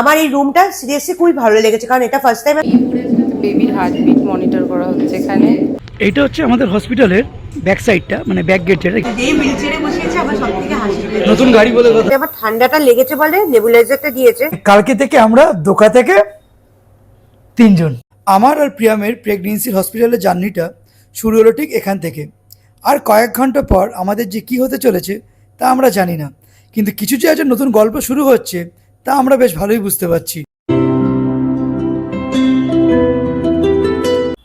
আমার এই রুমটা সিরিয়াসলি খুবই ভালো লেগেছে কারণ এটা ফার্স্ট টাইম বেবির হার্টবিট মনিটর করা হচ্ছে এখানে। এইটা হচ্ছে আমাদের হসপিটালের ব্যাক সাইডটা মানে ব্যাক গেট যেটা যেই হুইল চেয়ারে বসিয়েছে আমার সব থেকে হাসি নতুন গাড়ি বলে কথা। আমার ঠান্ডাটা লেগেছে বলে নেবুলাইজারটা দিয়েছে। কালকে থেকে আমরা দোকা থেকে তিনজন। আমার আর প্রিয়ামের প্রেগনেন্সির হসপিটালের জার্নিটা শুরু হলো ঠিক এখান থেকে। আর কয়েক ঘণ্টা পর আমাদের যে কি হতে চলেছে তা আমরা জানি না। কিন্তু কিছু যে আজ নতুন গল্প শুরু হচ্ছে তা আমরা বেশ ভালোই বুঝতে পারছি।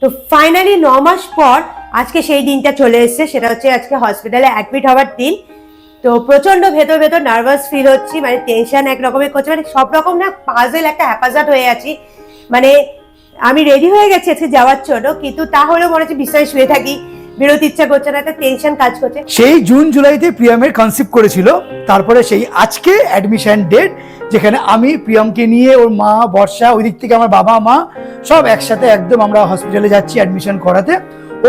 তো ফাইনালি ন মাস পর আজকে সেই দিনটা চলে এসেছে, সেটা হচ্ছে আজকে হসপিটালে অ্যাডমিট হওয়ার দিন। তো প্রচণ্ড ভেতর ভেতর নার্ভাস ফিল হচ্ছি মানে টেনশন এক রকমের করছে মানে সব রকম না পাজেল একটা হ্যাপাজার্ড হয়ে আছি। মানে আমি রেডি হয়ে গেছি আজকে যাওয়ার জন্য, কিন্তু তাহলেও মনে হচ্ছে বিছানায় শুয়ে থাকি। বেরোতে ইচ্ছা করছে না একটা টেনশন কাজ করছে। সেই জুন জুলাইতে প্রিয়ামের কনসেপ্ট করেছিল তারপরে সেই আজকে অ্যাডমিশন ডেট যেখানে আমি প্রিয়মকে নিয়ে ওর মা বর্ষা ওই দিক থেকে আমার বাবা মা সব একসাথে একদম আমরা হসপিটালে যাচ্ছি অ্যাডমিশন করাতে।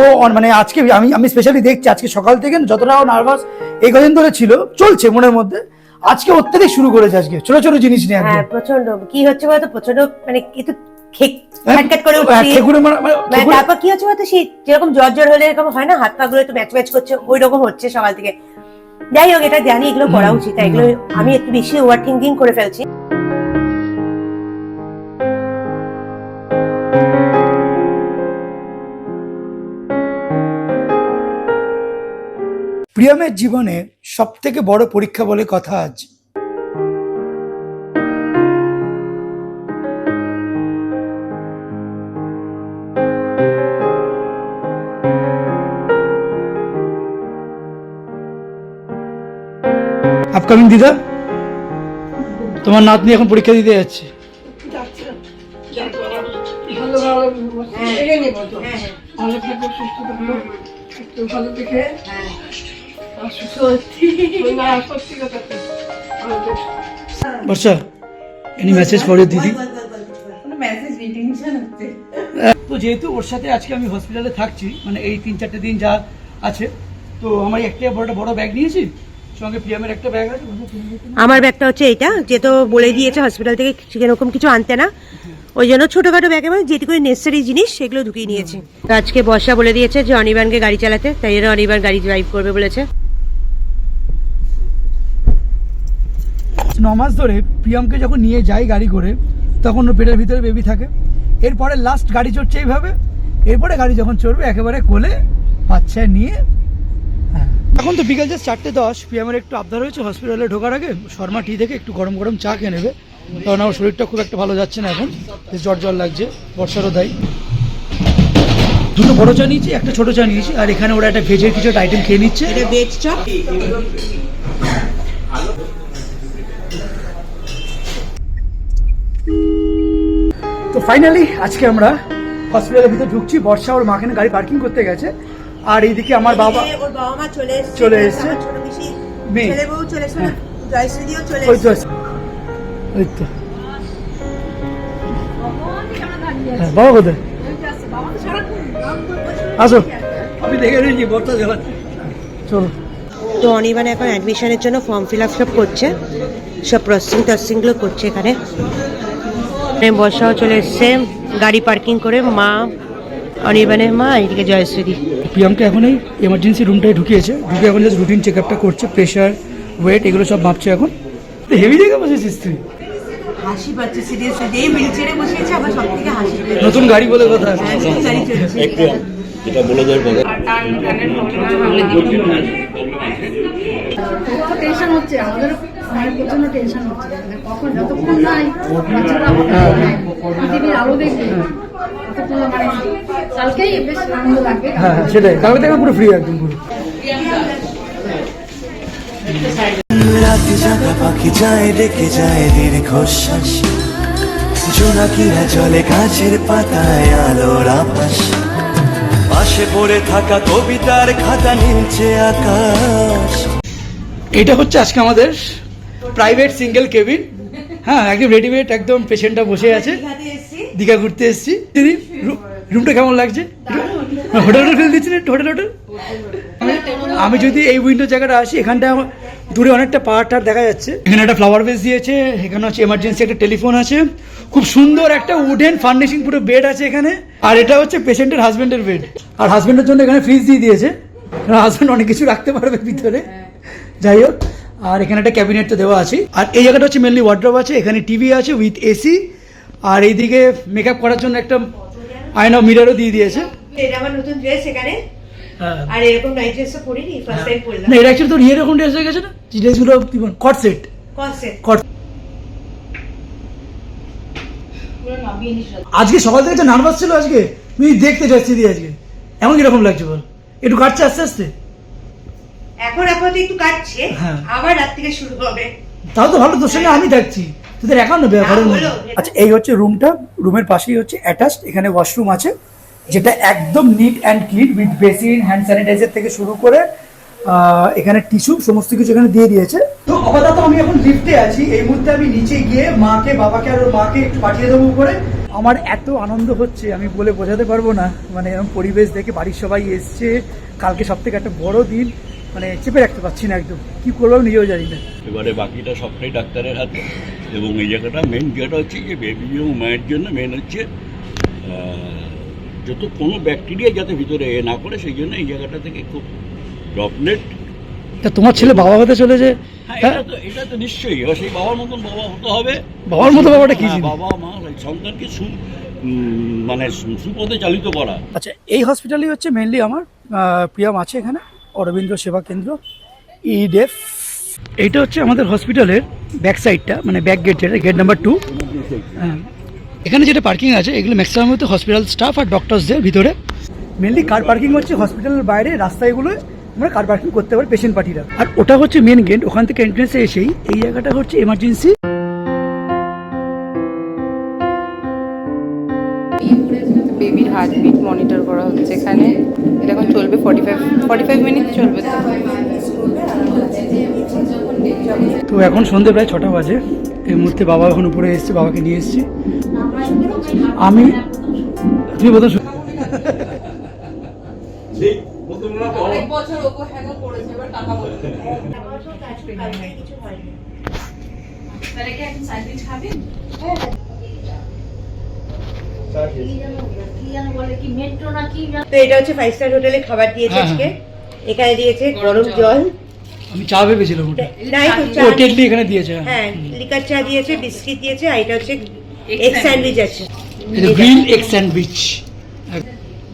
ও মানে আজকে আমি আমি স্পেশালি দেখছি আজকে সকাল থেকে যতটা নার্ভাস এই কদিন ধরে ছিল চলছে মনের মধ্যে। আজকে অত্যাধিক শুরু করেছে আজকে ছোট ছোট জিনিস নিয়ে হ্যাঁ প্রচণ্ড কি হচ্ছে বলতো? প্রচণ্ড মানে একটু খ্যাটখ্যাট করে হ্যাঁ, খেকুড়ে মারা- মানে খেকুড়ে- তারপর কি হচ্ছে বলতো সেই যেরকম জ্বর জ্বর হলে এরকম হয় না? হাত পা গুলো একটু ম্যাচ ম্যাচ করছে ওই রকম হচ্ছে সকাল থেকে। যাই হোক এটা জানি এগুলো করা উচিত এগুলো আমি একটু বেশি ওভার থিঙ্কিং করে ফেলছি। প্রিয়মের জীবনে সব থেকে বড় পরীক্ষা বলে কথা আজ। আপকামিং দিদা? তোমার নাতনি এখন পরীক্ষা দিতে যাচ্ছে। বর্ষা এনি মেসেজ ফর দিদি? মেসেজ টেনশন হচ্ছে তো যেহেতু ওর সাথে আজকে আমি হসপিটালে থাকছি মানে এই তিন চারটে দিন যা আছে তো আমার একটা বড় একটা বড় ব্যাগ নিয়েছি সঙ্গে ব্যাগ আমার ব্যাগটা হচ্ছে এইটা যে তো বলে দিয়েছে হসপিটাল থেকে সেরকম কিছু আনতে না। ওই জন্য ছোটখাটো ব্যাগে মানে যেটুকু নেসেসারি জিনিস সেগুলো ঢুকিয়ে নিয়েছে। আজকে বর্ষা বলে দিয়েছে যে অনিবানকে গাড়ি চালাতে তাই জন্য অনিবান গাড়ি ড্রাইভ করবে বলেছে। ন মাস ধরে প্রিয়মকে যখন নিয়ে যাই গাড়ি করে তখন ওর পেটের ভিতরে বেবি থাকে। এরপরে লাস্ট গাড়ি চড়ছে এইভাবে এরপরে গাড়ি যখন চড়বে একেবারে কোলে বাচ্চা নিয়ে এখন তো বিকেল যে চারটে দশ প্রিয়ামের একটু আবদার হয়েছে হসপিটালে ঢোকার আগে শর্মা টি থেকে একটু গরম গরম চা খেয়ে নেবে। কারণ আমার শরীরটা খুব একটা ভালো যাচ্ছে না এখন জ্বর জ্বর লাগছে বর্ষারও তাই দুটো বড় চা নিয়েছি একটা ছোট চা নিয়েছি আর এখানে ওরা একটা ভেজের কিছু একটা আইটেম খেয়ে নিচ্ছে। এটা ভেজ চপ তো ফাইনালি আজকে আমরা হসপিটালের ভিতরে ঢুকছি বর্ষা ওর মাখানে গাড়ি পার্কিং করতে গেছে। আর এইদিকে আমার বাবা ওর বাবা মা চলে এসেছে। চলে এসেছে। ছেলে বউ চলে এসেছে হ্যাঁ। জয়শ্রীদিও চলে তো এসেছে। ওই তো। হ্যাঁ, বাবা কোথায়? আসো। আমি দেখে নিয়েছি বর্ষা দেখাচ্ছি চলো। তো অনির্বাণ এখন অ্যাডমিশনের জন্য ফর্ম ফিল আপ সব করছে। সব প্রসেসিং টসিংগুলো করছে এখানে। এখানে বর্ষাও চলে এসছে গাড়ি পার্কিং করে মা অনির্বাণের মা এইদিকে জয়শ্রী। প্রিয়াঙ্কা এখন এই এমার্জেন্সি রুমটায় ঢুকিয়েছে। ঢুকে এখন জাস্ট রুটিন চেক আপটা করছে প্রেশার ওয়েট এগুলো সব মাপছে এখন। হেভি দেখে বসেছিস তুই? হাসি পাচ্ছে সিরিয়াসলি যেই হুইল চেয়ারে বসিয়েছে আমার সব থেকে হাসি নতুন গাড়ি বলে কথা হ্যাঁ, নতুন গাড়ি চলছে। যেটা বলে দেওয়ার কথা টেনশন হচ্ছে আমাদের মায়ের প্রচণ্ড টেনশন হচ্ছে। মানে কখন যতক্ষণ নাই বাচ্চারা পৃথিবীর আলো দেখবে ততক্ষণ মানে কালকেই বেশ আনন্দ লাগবে। হ্যাঁ হ্যাঁ সেটাই। কালকে থেকে পুরো ফ্রি একদম পুরো। রাতে জাগা পাখি যায় ডেকে যায় দীর্ঘশ্বাস। জোনাকিরা জলে গাছের পাতায় আলোর আভাস। পাশে পড়ে থাকা কবিতার খাতা নীলছে আকাশ। এটা হচ্ছে আজকে আমাদের প্রাইভেট সিঙ্গেল কেবিন হ্যাঁ একদম রেডিমেড একদম পেশেন্টটা বসে আছে। দীঘা ঘুরতে এসেছি। রু- রুমটা কেমন লাগছে? হোটেল হোটেল ফিল দিচ্ছি না হোটেল হোটেল? আমি যদি এই উইন্ডো জায়গাটা আসি এখানটায় আমার দূরে অনেকটা পাহাড় দেখা যাচ্ছে। এখানে একটা ফ্লাওয়ার বেস দিয়েছে এখানে হচ্ছে এমার্জেন্সি একটা টেলিফোন আছে। খুব সুন্দর একটা উডেন ফার্নিশিং পুরো বেড আছে এখানে। আর এটা হচ্ছে পেশেন্টের হাজবেন্ডের বেড আর হাজবেন্ডের জন্য এখানে ফ্রিজ দিয়ে দিয়েছে। হাজবেন্ড অনেক কিছু রাখতে পারবে ভিতরে। যাই হোক আর এখানে একটা ক্যাবিনেট তো দেওয়া আছে। আর এই জায়গাটা হচ্ছে মেনলি ওয়ার্ড্রপ আছে এখানে টিভি আছে উইথ এসি আর এইদিকে মেকআপ করার জন্য একটা আয়না মিরারও দিয়ে দিয়েছে। এটা আমার নতুন ড্রেস এখানে। হ্যাঁ। আর এরকম নাইট ড্রেসও পরিনি ফার্স্ট টাইম পরলাম। না এটা অ্যাকচুয়ালি তো ড্রেস হয়ে গেছে না? ড্রেসগুলো কি বল কট সেট কনসেপ্ট কট আজকে সকাল থেকে নার্ভাস ছিল আজকে। তুই দেখতে যাচ্ছি দিয়ে আজকে। এমন কীরকম লাগছে বল? একটু কাটছে আস্তে আস্তে? এখন আপাতত একটু কাটছে। হ্যাঁ। আবার রাত থেকে শুরু হবে। তাও তো ভালো তোর সঙ্গে আমি থাকছি। তোদের একান্ন ঘরের মধ্যে। আচ্ছা এই হচ্ছে রুমটা। রুমের পাশেই হচ্ছে অ্যাটাচড এখানে ওয়াশরুম আছে যেটা একদম neat and clean with basin hand sanitiser থেকে শুরু করে এখানে টিস্যু সমস্ত কিছু এখানে দিয়ে দিয়েছে। তো আপাতত আমি এখন লিফটে আছি এই মুহূর্তে আমি নিচে গিয়ে মাকে বাবাকে আর মাকে একটু পাঠিয়ে দেবো করে আমার এত আনন্দ হচ্ছে আমি বলে বোঝাতে পারব না। মানে এরকম পরিবেশ দেখে বাড়ির সবাই এসছে। কালকে সব থেকে একটা বড় দিন। মানে চেপে রাখতে পারছি না একদম। কি করব নিজেও জানি না। এবারে বাকিটা সবটাই ডাক্তারের হাতে। এবং এই জায়গাটা মেন জায়গাটা হচ্ছে যে বেবি এবং মায়ের জন্য মেন হচ্ছে যত কোনো ব্যাকটেরিয়া যাতে ভিতরে এ না করে সেই জন্য এই জায়গাটা থেকে খুব ড্রপলেট তা তোমার ছেলে বাবা হতে চলেছে হ্যাঁ এটা তো নিশ্চয়ই। সেই বাবার মতন বাবা হতে হবে। বাবার মতো বাবাটা কি হ্যাঁ, বাবা মা সন্তানকে সু মানে সুপথে চালিত করা। আচ্ছা এই হসপিটালই হচ্ছে মেনলি আমার প্রিয়াম আছে এখানে। অরবিন্দ সেবা কেন্দ্র ইডেফ এইটা হচ্ছে আমাদের হসপিটালের ব্যাক সাইডটা মানে ব্যাক গেট যেটা গেট নাম্বার টু। হ্যাঁ। এখানে যেটা পার্কিং আছে, এগুলো ম্যাক্সিমাম হচ্ছে হসপিটাল স্টাফ আর ডক্টরসদের ভিতরে। মেনলি কার পার্কিং হচ্ছে হসপিটালের বাইরে রাস্তাগুলো আমরা কার পার্কিং করতে পারি পেশেন্ট পার্টিরা। আর ওটা হচ্ছে মেন গেট ওখান থেকে এন্ট্রেন্সে এসেই এই জায়গাটা হচ্ছে এমার্জেন্সি বেবির হার্টবিট মনিটর করা হচ্ছে এখন। চলবে forty five forty five minute চলবে তো। এখন সন্ধে প্রায় ছটা বাজে। এই মুহূর্তে বাবা এখন উপরে এসছে বাবাকে নিয়ে এসছি। আমি তুমি বোধ বছর ওপর হ্যাঙ্গো করেছে এবার টাকা বলছে তাহলে কি এখন স্যান্ডউইচ খাবেন তো এটা হচ্ছে ফাইভ স্টার হোটেলে খাবার দিয়েছে হ্যাঁ, আজকে। এখানে দিয়েছে গরম জল। আমি চা ভেবেছিলাম ওটা। নাই তো চা এখানে দিয়েছে হ্যাঁ। হ্যাঁ লিকার চা দিয়েছে বিস্কিট দিয়েছে আর এটা হচ্ছে এগ স্যান্ডউইচ আছে। এটা গ্রিল এগ স্যান্ডউইচ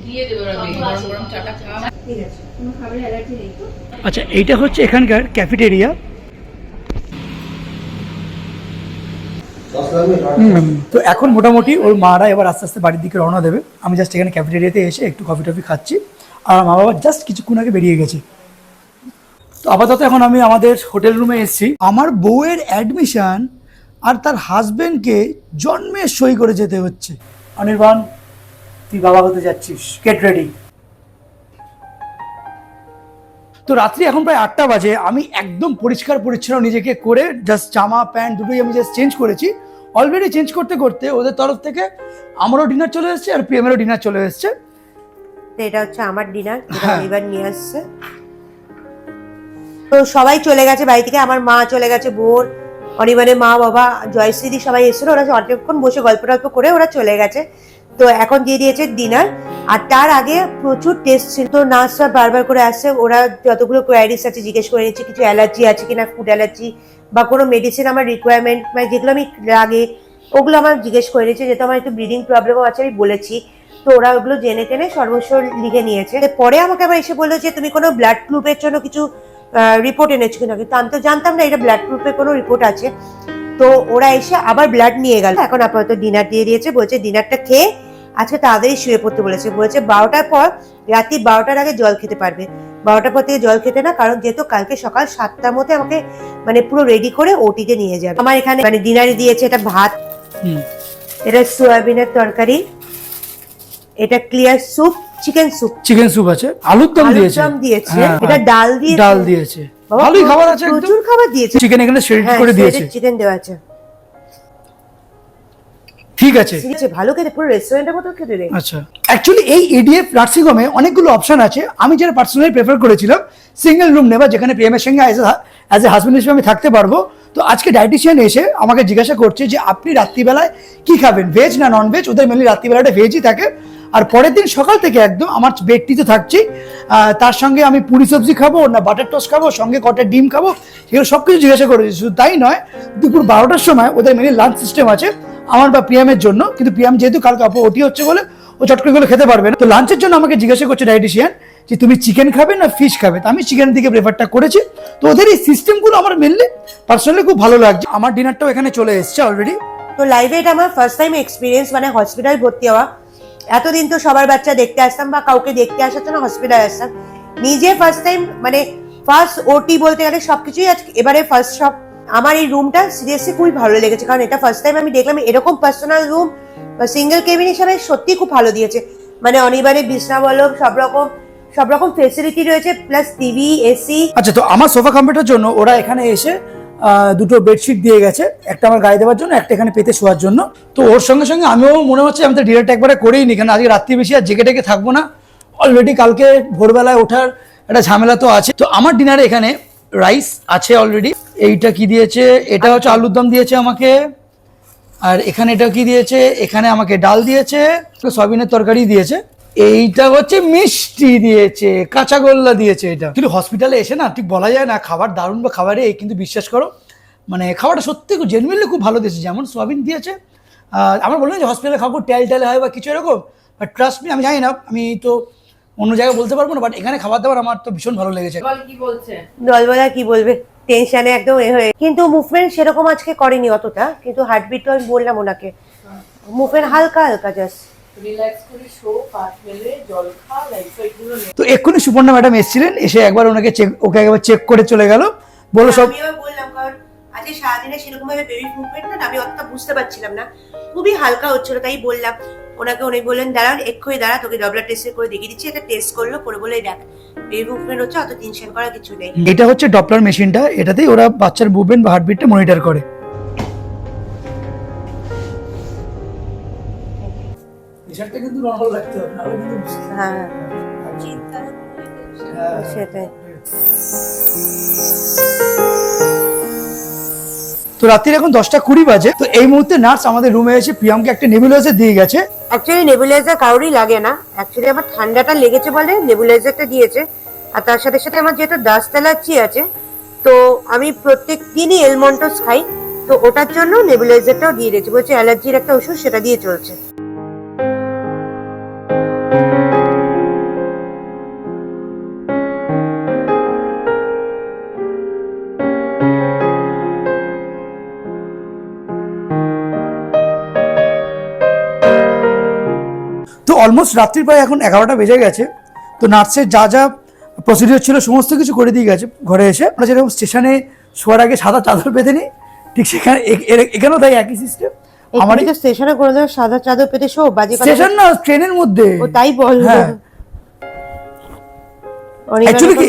দিয়ে দেবে ওরা বেবি গরম গরম চাটা খাওয়া। ঠিক আছে আচ্ছা এইটা হচ্ছে এখানকার ক্যাফেটেরিয়া তো এখন মোটামুটি ওর মারা এবার আস্তে আস্তে বাড়ির দিকে রওনা দেবে। আমি জাস্ট এখানে ক্যাফেটেরিয়াতে এসে একটু কফি টফি খাচ্ছি। আর মা বাবা জাস্ট কিছুক্ষণ আগে বেরিয়ে গেছে। তো আপাতত এখন আমি আমাদের হোটেল রুমে এসেছি। আমার বউয়ের অ্যাডমিশন আর তার হাজবেন্ডকে জন্মে সই করে যেতে হচ্ছে। অনির্বাণ, তুই বাবা হতে যাচ্ছিস। গেট রেডি তো রাত্রি এখন প্রায় আটটা বাজে। আমি একদম পরিষ্কার পরিচ্ছন্ন নিজেকে করে জাস্ট জামা প্যান্ট দুটোই আমি জাস্ট চেঞ্জ করেছি। অলরেডি চেঞ্জ করতে করতে ওদের তরফ থেকে আমারও ডিনার চলে এসেছে আর পিএমেরও ডিনার চলে এসেছে। এটা হচ্ছে আমার ডিনার হ্যাঁ। এবার নিয়ে আসছে। তো সবাই চলে গেছে বাড়ি থেকে আমার মা চলে গেছে বোন অনিমানের মা বাবা জয়শ্রীদি সবাই এসেছিল ওরা অনেকক্ষণ বসে গল্প টল্প করে ওরা চলে গেছে। তো এখন দিয়ে দিয়েছে ডিনার আর তার আগে প্রচুর টেস্ট ছিল। তো নার্সরা বারবার করে আসছে ওরা যতগুলো কোয়ারিস আছে জিজ্ঞেস করে নিচ্ছে কিছু অ্যালার্জি আছে কিনা ফুড অ্যালার্জি বা কোনো মেডিসিন আমার রিকোয়ারমেন্ট মানে যেগুলো আমি লাগে ওগুলো আমার জিজ্ঞেস করে নিচ্ছে যেহেতু আমার একটু ব্রিদিং প্রবলেমও আছে, আমি বলেছি। তো ওরা ওগুলো জেনে টেনে সর্বস্ব লিখে নিয়েছে। পরে আমাকে আবার এসে বলল যে, তুমি কোনো ব্লাড গ্রুপের জন্য কিছু রিপোর্ট এনেছো কিনা? কিন্তু আমি তো জানতাম না, এটা ব্লাড গ্রুপের কোনো রিপোর্ট আছে। তো ওরা এসে আবার ব্লাড নিয়ে গেল। এখন আপাতত ডিনার দিয়ে দিয়েছে, বলছে ডিনারটা খেয়ে আজকে তাড়াতাড়ি শুয়ে পড়তে বলেছে। বলেছে বারোটার পর রাত্রি বারোটার আগে জল খেতে পারবে। বারোটার পর থেকে জল খেতে না কারণ যেহেতু কালকে সকাল সাতটার মধ্যে আমাকে মানে পুরো রেডি করে ওটিতে নিয়ে যাবে। আমার এখানে মানে ডিনারে দিয়েছে এটা ভাত এটা সয়াবিনের তরকারি এটা clear soup chicken soup chicken soup আছে। আলুর দম দিয়েছে। দম দিয়েছে। হ্যাঁ, এটা ডাল দিয়েছে। ডাল দিয়েছে। ভালোই খাবার আছে প্রচুর খাবার দিয়েছে। চিকেন এখানে শ্রেড হ্যাঁ করে দিয়েছে। চিকেন দেওয়া আছে। ঠিক আছে। ঠিক আছে ভালো খেতে পুরো রেস্টুরেন্টের মতো খেতে দেয় আচ্ছা। অ্যাকচুয়ালি এই এডিএফ নার্সিংহোমে অনেকগুলো অপশন আছে। আমি যেটা পার্সোনালি প্রেফার করেছিলাম সিঙ্গেল রুম নেবা যেখানে প্রেমের সঙ্গে অ্যাজ এ হাজব্যান্ড হিসেবে আমি থাকতে পারব। তো আজকে ডায়েটিশিয়ান এসে আমাকে জিজ্ঞাসা করছে যে আপনি রাত্রিবেলায় কি খাবেন? ভেজ না নন ভেজ ওদের মেনলি রাত্রিবেলাটা ভেজই থাকে। আর পরের দিন সকাল থেকে একদম আমার বেডটি তো থাকছেই তার সঙ্গে আমি পুরি সবজি খাব, না বাটার টোস্ট খাব, সঙ্গে কটা ডিম খাব, এগুলো সব কিছু জিজ্ঞাসা করেছি শুধু তাই নয়, দুপুর বারোটার সময় ওদের মেনলি লাঞ্চ সিস্টেম আছে আমার বা পিএমের জন্য। কিন্তু পিএম যেহেতু কালকে অপ ওটি হচ্ছে বলে ও চট করে খেতে পারবে না। তো লাঞ্চের জন্য আমাকে জিজ্ঞাসা করছে ডায়েটিশিয়ান যে, তুমি চিকেন খাবে না ফিশ খাবে? তো আমি চিকেনের দিকে প্রেফারটা করেছি। তো ওদের এই সিস্টেমগুলো আমার মেনলি পার্সোনালি খুব ভালো লাগছে। আমার ডিনারটাও এখানে চলে এসেছে অলরেডি তো লাইভে এটা আমার ফার্স্ট টাইম এক্সপিরিয়েন্স মানে হসপিটাল ভর্তি হওয়া। এতদিন তো সবার বাচ্চা দেখতে আসতাম বা কাউকে দেখতে আসার জন্য হসপিটালে আসতাম। নিজে ফার্স্ট টাইম মানে ফার্স্ট ওটি বলতে গেলে সবকিছুই আজকে, এবারে ফার্স্ট সব, আমার এই রুমটা সিরিয়াসলি খুবই ভালো লেগেছে। কারণ এটা ফার্স্ট টাইম আমি দেখলাম, এরকম পার্সোনাল রুম বা সিঙ্গেল কেবিন হিসাবে সত্যি খুব ভালো দিয়েছে। মানে অনিবারে বিছনা বলো সব রকম সব রকম ফেসিলিটি রয়েছে প্লাস টিভি এসি আচ্ছা তো আমার সোফা কমফর্টের জন্য ওরা এখানে এসে দুটো বেডশিট দিয়ে গেছে। একটা আমার গায়ে দেওয়ার জন্য, একটা এখানে পেতে শোয়ার জন্য। তো ওর সঙ্গে সঙ্গে আমিও মনে হচ্ছে আমি তো ডিরেক্ট একবারে করেই নি কারণ আজকে রাত্রি বেশি আর জেগে টেকে থাকব না। অলরেডি কালকে ভোরবেলায় ওঠার একটা ঝামেলা তো আছে। তো আমার ডিনারে এখানে রাইস আছে অলরেডি এইটা কি দিয়েছে? এটা হচ্ছে আলুর দম দিয়েছে আমাকে। আর এখানে এটা কি দিয়েছে? এখানে আমাকে ডাল দিয়েছে। সয়াবিনের তরকারি দিয়েছে। এইটা হচ্ছে মিষ্টি দিয়েছে কাঁচা গোল্লা দিয়েছে এটা। কিন্তু হসপিটালে এসে না ঠিক বলা যায় না খাবার দারুণ বা খাবারে এই কিন্তু বিশ্বাস করো। মানে খাবারটা সত্যি খুব জেনুইনলি খুব ভালো দিয়েছে যেমন সোয়াবিন দিয়েছে। আমার বললাম যে হসপিটালে খাব টেল টেল হয় বা কিছু এরকম বাট ট্রাস্ট মি আমি জানি না আমি তো অন্য জায়গায় বলতে পারব না বাট এখানে খাবার দাবার আমার তো ভীষণ ভালো লেগেছে। দলবলা কি বলবে? টেনশনে একদম এ হয়ে কিন্তু মুভমেন্ট সেরকম আজকে করেনি অতটা কিন্তু হার্টবিট তো আমি বললাম ওনাকে। মুভমেন্ট হালকা হালকা জাস্ট তো এক্ষুনি সুপর্ণা ম্যাডাম এসেছিলেন এসে একবার ওনাকে চেক ওকে একবার চেক করে চলে গেল। বলল সব। বললাম কারণ আজকে সারাদিনে সেরকম ভাবে বেবি মুভমেন্ট না আমি অতটা বুঝতে পারছিলাম না। খুবই হালকা হচ্ছিল তাই বললাম ওনাকে উনি বললেন দাঁড়ান এক্ষুনি দাঁড়া তোকে ডবলার টেস্ট করে দেখিয়ে দিচ্ছি এটা টেস্ট করল করে বলে দেখ বেবি মুভমেন্ট হচ্ছে অত টেনশন করার কিছু নেই। এটা হচ্ছে ডপলার মেশিনটা এটাতেই ওরা বাচ্চার মুভমেন্ট বা হার্টবিটটা মনিটর করে। কিন্তু নর্মাল লাগতে হবে নাহলে কিন্তু হ্যাঁ। সেটাই। তো রাত্রির এখন দশটা কুড়ি বাজে তো এই মুহূর্তে নার্স আমাদের রুমে এসে প্রিয়ামকে একটা নেবুলাইজার দিয়ে গেছে। অ্যাকচুয়ালি নেবুলাইজার কারোরই লাগে না। অ্যাকচুয়ালি আমার ঠান্ডাটা লেগেছে বলে নেবুলাইজারটা দিয়েছে। আর তার সাথে সাথে আমার যেহেতু ডাস্ট অ্যালার্জি আছে তো আমি প্রত্যেক দিনই এলমন্টস খাই। তো ওটার জন্য নেবুলাইজারটাও দিয়ে দিয়েছে। বলছে অ্যালার্জির একটা ওষুধ সেটা দিয়ে চলছে। তো অলমোস্ট রাত্রির প্রায় এখন এগারোটা বেজে গেছে। তো নার্সের যা যা প্রসিডিওর ছিল সমস্ত কিছু করে দিয়ে গেছে ঘরে এসে। আমরা যেরকম স্টেশনে শোয়ার আগে সাদা চাদর পেতে নিই ঠিক সেখানে এখানেও তাই একই সিস্টেম আমার তো স্টেশনে করে দেবো সাদা চাদর পেতে শো বাজি স্টেশন না ট্রেনের মধ্যে। ও তাই বল। হ্যাঁ। অ্যাকচুয়ালি কি।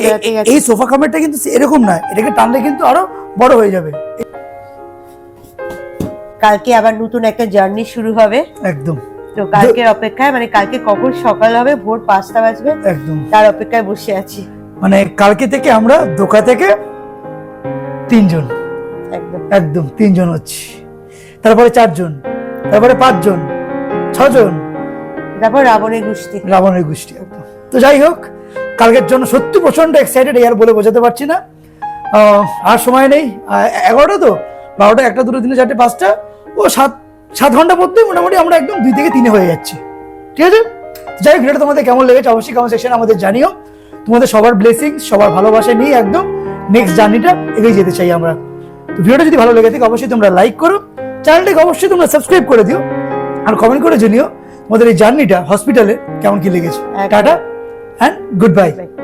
এই সোফা কাভারটা কিন্তু এরকম না এটাকে টানলে কিন্তু আরও বড় হয়ে যাবে। কালকে আবার নতুন একটা জার্নি শুরু হবে। একদম। তো কালকের অপেক্ষায় মানে কালকে কখন সকাল হবে? ভোর পাঁচটা বাজবে। একদম। তার অপেক্ষায় বসে আছি। মানে কালকে থেকে আমরা দোকা থেকে তিনজন। একদম। একদম তিনজন হচ্ছি। তারপরে চারজন তারপরে পাঁচজন ছজন। তারপর রাবণের গোষ্ঠী। রাবণের গোষ্ঠী একদম। তো যাই হোক কালকের জন্য সত্যি প্রচণ্ড এক্সাইটেড আর বলে বোঝাতে পারছি না। আর সময় নেই। এগারোটা তো? বারোটা একটা দুটো তিনটে চারটে পাঁচটা। ও সাত সাত ঘণ্টার মধ্যে মোটামুটি আমরা একদম দুই থেকে তিনে হয়ে যাচ্ছি। ঠিক আছে? যাই হোক ভিডিওটা তোমাদের কেমন লেগেছে অবশ্যই কমেন্ট সেকশনে আমাদের জানিও। তোমাদের সবার ব্লেসিং সবার ভালোবাসা নিয়ে একদম নেক্সট জার্নিটা এগিয়ে যেতে চাই আমরা। তো ভিডিওটা যদি ভালো লেগে থাকে অবশ্যই তোমরা লাইক করো। চ্যানেলটাকে অবশ্যই তোমরা সাবস্ক্রাইব করে দিও। আর কমেন্ট করে জানিও তোমাদের এই জার্নিটা হসপিটালে কেমন কি লেগেছে। Tata and good bye